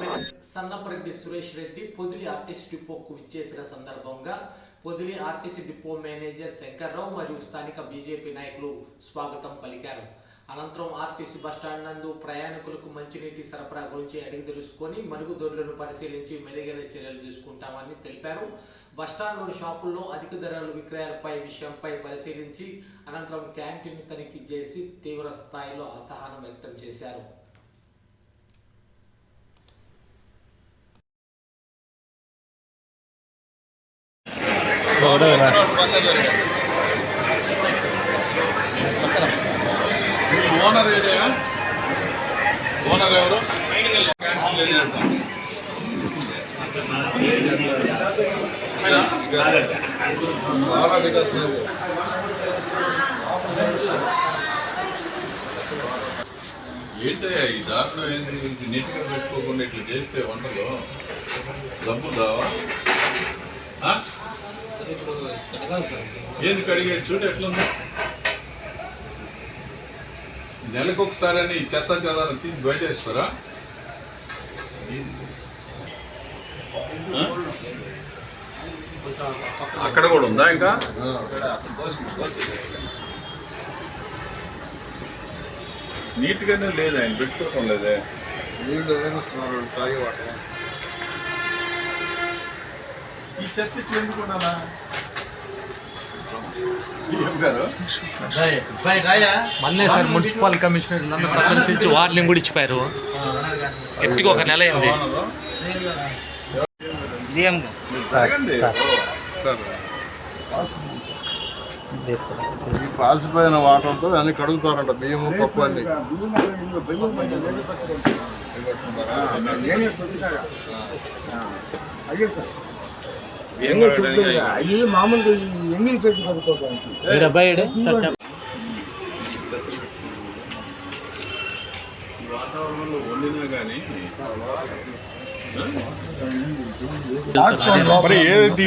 chairman Sannapareddy Suresh Reddy Podili RTC డిపోకు విచ్చేసిన సందర్భంగా Podili RTC depot manager Shankarrao మరియు స్థానిక బీజేపీ నాయకులు స్వాగతం పలికారు. అనంతరం ఆర్టీసీ బస్టాండ్ నందు ప్రయాణికులకు మంచినీటి సరఫరా గురించి అడిగి తెలుసుకొని మరుగుదొడ్లను పరిశీలించి మెరుగైన చర్యలు తీసుకుంటామని తెలిపారు. బస్టాండ్లోని షాపుల్లో అధిక ధరల విక్రయాలపై విషయంపై పరిశీలించి అనంతరం క్యాంటీన్ తనిఖీ చేసి తీవ్ర స్థాయిలో అసహనం వ్యక్తం చేశారు. Owner area? ఓనర్ ఎవరు? ఏంటయ్యా ఈ దాంట్లో ఏంటి ఇది నీట్గా పెట్టుకోకుండా ఇట్లా చేస్తే వంటలో డబ్బులు రావా? ఏంది కడిగేది చూడు ఎట్లుంది. నెలకు ఒకసారి అని ఈ చెత్త చెదారం తీసి బయట వేస్తారా అక్కడ కూడా ఉందా ఇంకా? నీట్గానే లేదు ఆయన పెట్టుకోవడం లేదే. నీళ్ళు వేస్తున్నారు? వాటర్? ఈ ఇట్లా ఎందుకు ఉండాలా మొన్నే సార్ మున్సిపల్ కమిషనర్ నన్ను సందర్శించి వార్నింగ్ కూడా ఇచ్చిపోయారు గట్టిగా ఒక నెల అయింది. సార్ పాసిపోయిన వాటర్తో అన్ని కడుగుతారంట బియ్యము పప్పు అన్ని ఏం కడగడానికి అది మామూలుగా ఎంగిల్ పెట్టి చదువుకోవడానికి బయట ఈ వాతావరణంలో వండినా కానీ మరి ఏది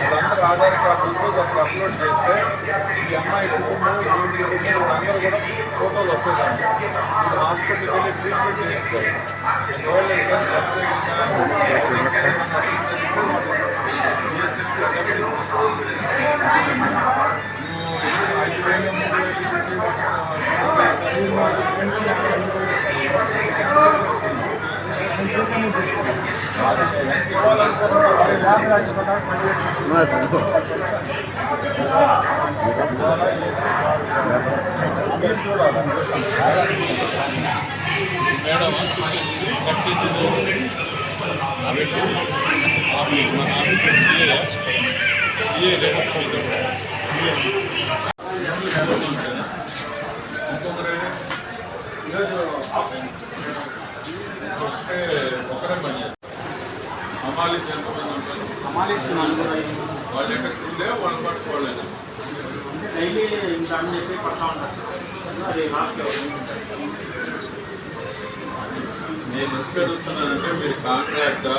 వస్తుంది అందరూ ఆధార్ కార్డు దాంట్లో అప్లోడ్ చేస్తే ఈ అమ్మాయి కుటుంబం వీడి కుటుంబం అందరూ కూడా ఫోటోలు వస్తాయి ఇది హాస్పిటల్కి వెళ్ళి ట్రీట్మెంట్ చేస్తారు ये लेना चाहिए ఉంటారు వాళ్ళు ఎక్కడ వాళ్ళు పట్టుకోలేదా డైలీ ఇంత అని చెప్పి పడతా ఉంటారు సార్. అది లాస్ట్ నేను ఎందుకు అడుగుతున్నానంటే మీరు కాంట్రాక్టా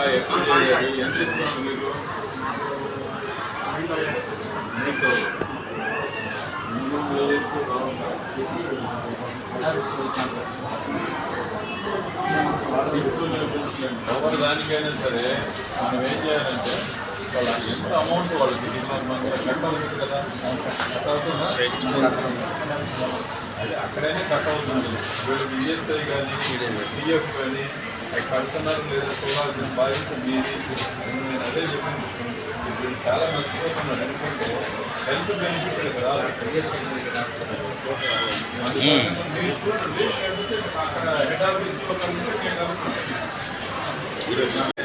ఎంత ఇస్తున్నారు మీరు? మీకు మూడు వేలు. ఎక్కువ కావాలా? ఎవరు దానికైనా సరే మనం ఏం చేయాలంటే వాళ్ళ ఎంత అమౌంట్ వాళ్ళకి కట్ అవుతుంది కదా కట్ అవుతుందా అది అక్కడైనా కట్ అవుతుంది వీళ్ళకి ఈఎస్ఐ కానీ పిఎఫ్ కానీ అవి కడుతున్నారు లేదా చూడాల్సిన బాధ్యత మీది నేను అదే వీళ్ళు చాలా మర్చిపోతున్నారు ఎందుకంటే హెల్త్ బెనిఫిట్ కదా మీరు చూడండి అక్కడ హెడ్ ఆఫీస్లో కనుక నేను